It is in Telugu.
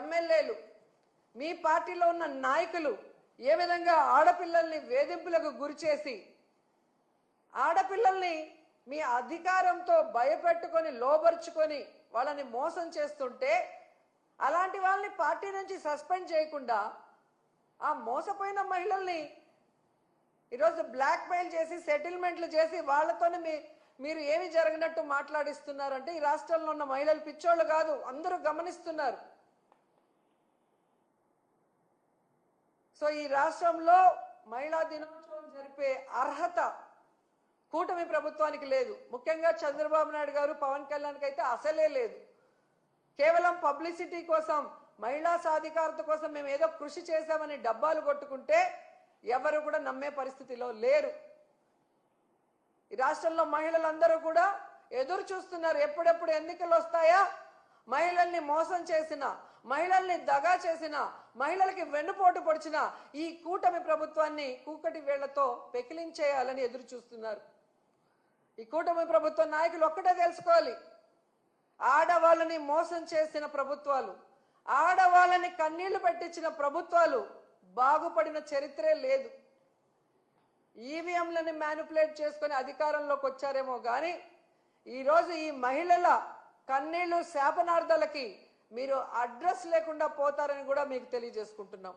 ఎమ్మెల్యేలు మీ పార్టీలో ఉన్న నాయకులు ఏ విధంగా ఆడపిల్లల్ని వేధింపులకు గురిచేసి ఆడపిల్లల్ని మీ అధికారంతో భయపెట్టుకొని లోబరుచుకొని వాళ్ళని మోసం చేస్తుంటే అలాంటి వాళ్ళని పార్టీ నుంచి సస్పెండ్ చేయకుండా ఆ మోసపోయిన మహిళల్ని ఈరోజు బ్లాక్ మెయిల్ చేసి సెటిల్మెంట్లు చేసి వాళ్ళతోనే మీ మీరు ఏమి జరిగినట్టు మాట్లాడిస్తున్నారంటే ఈ రాష్ట్రంలో ఉన్న మహిళలు పిచ్చోళ్ళు కాదు అందరూ గమనిస్తున్నారు. సో ఈ రాష్ట్రంలో మహిళా దినోత్సవం జరిపే అర్హత కూటమి ప్రభుత్వానికి లేదు. ముఖ్యంగా చంద్రబాబు నాయుడు గారు పవన్ కళ్యాణ్కి అయితే అసలే లేదు. కేవలం పబ్లిసిటీ కోసం మహిళా సాధికారత కోసం మేము ఏదో కృషి చేశామని డబ్బాలు కొట్టుకుంటే ఎవరు కూడా నమ్మే పరిస్థితిలో లేరు. ఈ రాష్ట్రంలో మహిళలందరూ కూడా ఎదురు చూస్తున్నారు. ఎప్పుడెప్పుడు ఎన్నికలు వస్తాయా మహిళల్ని మోసం చేసిన మహిళల్ని దగా చేసిన మహిళలకి వెన్నుపోటు పొడిచిన ఈ కూటమి ప్రభుత్వాన్ని కూకటి వేళ్ళతో పెకిలించేయాలని ఎదురు చూస్తున్నారు. ఈ కూటమి ప్రభుత్వ నాయకులు ఒక్కటే తెలుసుకోవాలి. ఆడవాళ్ళని మోసం చేసిన ప్రభుత్వాలు ఆడవాళ్ళని కన్నీళ్ళు పెట్టించిన ప్రభుత్వాలు బాగుపడిన చరిత్రే లేదు. ఈవీఎంలని మ్యానిపులేట్ చేసుకుని అధికారంలోకి వచ్చారేమో కానీ ఈరోజు ఈ మహిళల కన్నీళ్ళు శాపనార్థాలకి మీరు అడ్రస్ లేకుండా పోతారని కూడా మీకు తెలియజేసుకుంటున్నాం.